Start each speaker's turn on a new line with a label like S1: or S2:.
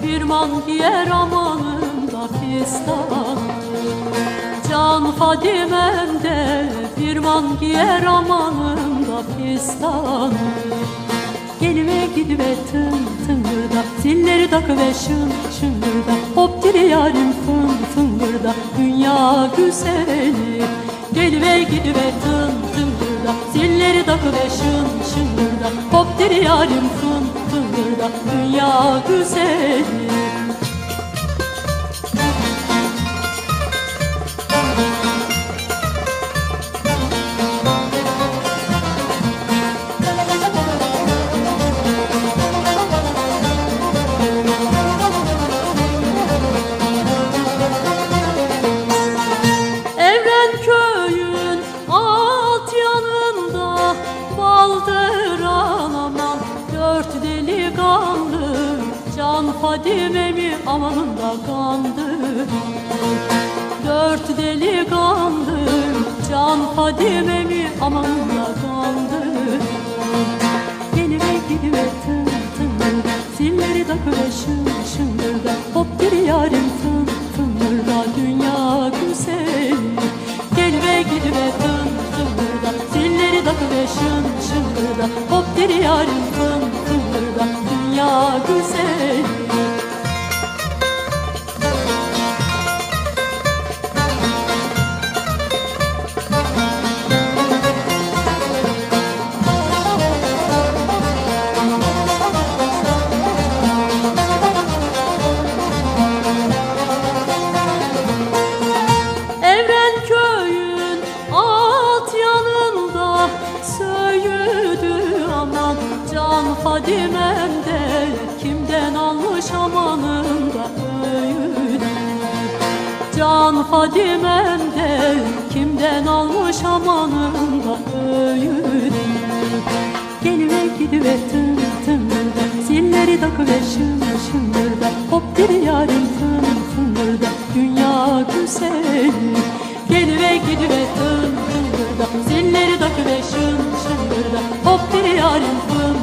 S1: firman giyer amanında fistan Can Fadimem de firman giyer amanında fistan Gelime gidiver tın tıngırda Zilleri takıver şın şıngırda. Hop dili yarim fın fıngırda Dünya güzeli. Geliver gidiver tın tıngırda Zilleri takıver şın şıngırda. Hop dili yarim fın fıngırda Dünya güzeli Fadime'mi amanında kandı Dört delikanlı Can Fadime'mi amanında kandı Gelime gidiver tın tınırda Zilleri takıver şın şıngırda Hop bir yarim tın tınırda. Dünya güzeli Gelime gidiver tın tınırda. Zilleri takıver şın şıngırda Hop bir yarim tın tınırda. Dünya güzeli hadimemde Kimden almış amanında öğüdü? Can hadimemde Kimden almış amanında öğüdü? Gelive gidive tüm tümür Zilleri takıve şımır şımır da Hop bir yarim tüm tümür da Dünya güzeli. Gelive gidive tüm tümür da Zilleri takıve şımır şımır da Hop bir yarim tüm